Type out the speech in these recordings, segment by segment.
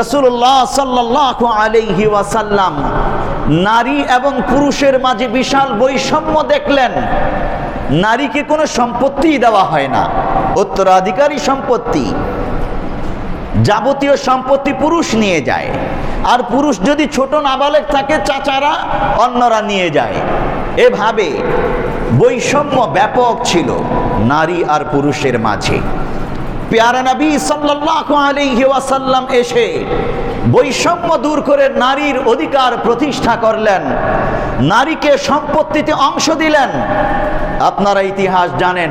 রসুল্লাহ সাল্লাহ আলাইহি ওয়াসাল্লাম নারী এবং পুরুষের মাঝে বিশাল বৈষম্য দেখলেন। নারীকে কোনো সম্পত্তি দেওয়া হয় না। উত্তরাধিকারী সম্পত্তি, যাবতীয় সম্পত্তি পুরুষ নিয়ে যায়। আর পুরুষ যদি ছোট নাবালেক থাকে, চাচারা অন্যরা নিয়ে যায়। এভাবে বৈষম্য ব্যাপক ছিল নারী আর পুরুষের মাঝে। পেয়ারা নবী সাল্লাল্লাহু আলাইহি ওয়াসাল্লাম এসে বৈষম্য দূর করে নারীর অধিকার প্রতিষ্ঠা করলেন, নারীকে সম্পত্তিতে অংশ দিলেন। আপনারা ইতিহাস জানেন,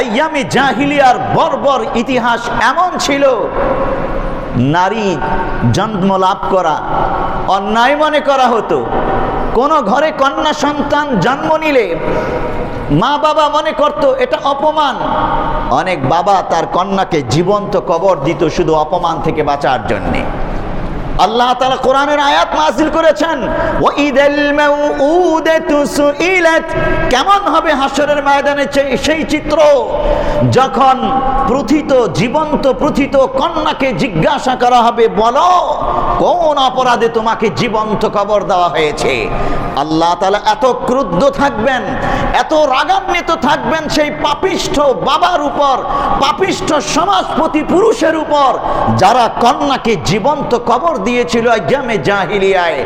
আইয়ামে জাহিলিয়ার বর্বর ইতিহাস এমন ছিল, নারী জন্ম লাভ করা, অন্যায় মনে করা হতো। কোনো ঘরে কন্যা সন্তান জন্ম নিলে মা বাবা মনে করত, এটা অপমান। অনেক বাবা তার কন্যাকে জীবন্ত কবর দিত শুধু অপমান থেকে বাঁচার জন্যে। আল্লাহ তাআলা কোরআনের আয়াত নাযিল করেছেন কেমন হবে হাসরের ময়দানে সেই- চিত্র? যখন প্রথিত, জীবন্ত প্রথিত কন্যাকে জিজ্ঞাসা করা হবে, বলো, কোন অপরাধে তোমাকে জীবন্ত কবর দেওয়া হয়েছে? আল্লাহ তালা এত ক্রুদ্ধ থাকবেন, এত রাগান্বিত থাকবেন সেই পাপিষ্ঠ বাবার উপর, পাপিষ্ঠ সমাজপতি পুরুষের উপর, যারা কন্যাকে জীবন্ত কবর দিয়েছিল জামে জাহিলিয়ায়।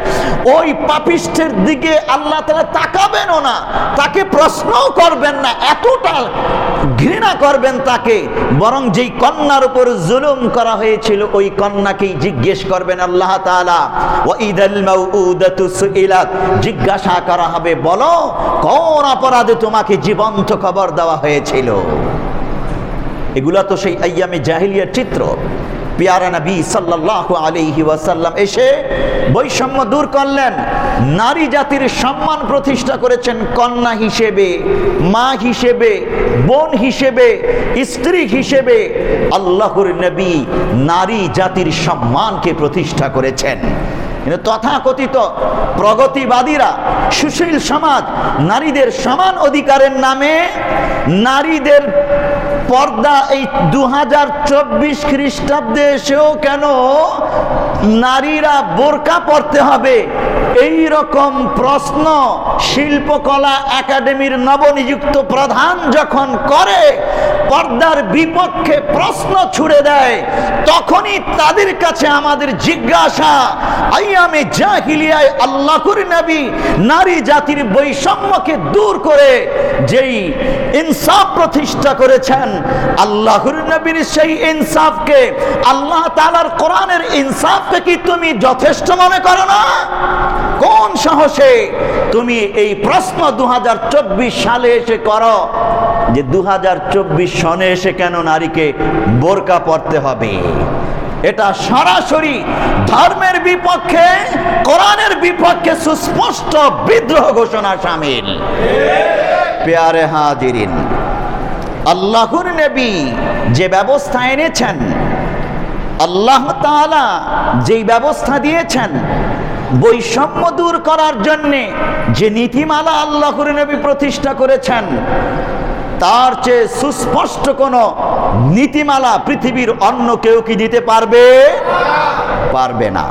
ওই পাপিষ্ঠের দিকে আল্লাহ তাআলা তাকাবেনও না, তাকে প্রশ্নও করবেন না, এতটা ঘৃণা করবেন তাকে, বরং যেই কন্যার উপর জুলুম করা হয়েছিল, ওই কন্যাকেই জিজ্ঞেস করবেন আল্লাহ তাআলা, ওয়াইদাল মাউউদাতু সুইলাত? জিজ্ঞাসা করা হবে, বলো, কোন অপরাধে তোমাকে জীবন্ত খবর দেওয়া হয়েছিল? এগুলা তো সেই আইয়ামে জাহিলিয়ার চিত্র। পিয়ারা নবী সাল্লাল্লাহু আলাইহি ওয়াসাল্লাম এসে বৈষম্য দূর করলেন। নারী জাতির সম্মান প্রতিষ্ঠা করেছেন কন্যা হিসেবে, মা হিসেবে, বোন হিসেবে, স্ত্রী হিসেবে। আল্লাহর নবী নারী জাতির সম্মানকে প্রতিষ্ঠা করেছেন। কিন্তু তথাকথিত প্রগতিবাদীরা সুশীল সমাজ, নারীদের সমান অধিকারের নামে নারীদের পর্দা এই দু হাজার চব্বিশ খ্রিস্টাব্দে এসেও কেন নারীরা বোরকা পড়তে হবে? এই রকম প্রশ্ন শিল্পকলা একাডেমির নবনিযুক্ত প্রধান যখন করে, পর্দার বিপক্ষে প্রশ্ন ছুড়ে দেয়, তখনই তাদের কাছে আমাদের জিজ্ঞাসা আইয়ামে জাহিলিয়ায় আল্লাহর নবী নারী জাতির বৈষম্যকে দূর করে যেই ইনসাফ প্রতিষ্ঠা করেছেন, আল্লাহর নবীর সেই ইনসাফকে, আল্লাহ তাআলার কোরআনের ইনসাফকে কি তুমি যথেষ্ট মনে করো না? কোন সাহসে তুমি এই প্রশ্ন দু হাজার চব্বিশ সালে এসে করো যে দু হাজার চব্বিশ সনে এসে কেন নারীকে বোরকা পড়তে হবে? এটা সরাসরি ধর্মের বিপক্ষে, কোরআনের বিপক্ষে সুস্পষ্ট বিদ্রোহ ঘোষণা সামিল। পেয়ারে হাজিরিন, আল্লাহর নবী যে ব্যবস্থা এনেছেন, আল্লাহ তাআলা যেই ব্যবস্থা দিয়েছেন, বৈষম্য দূর করার জন্যে যে নীতিমালা আল্লাহর নবী প্রতিষ্ঠা করেছেন তার চেয়ে সুস্পষ্ট কোনো নীতিমালা পৃথিবীর অন্য কেউ কি দিতে পারবে? পারবে না।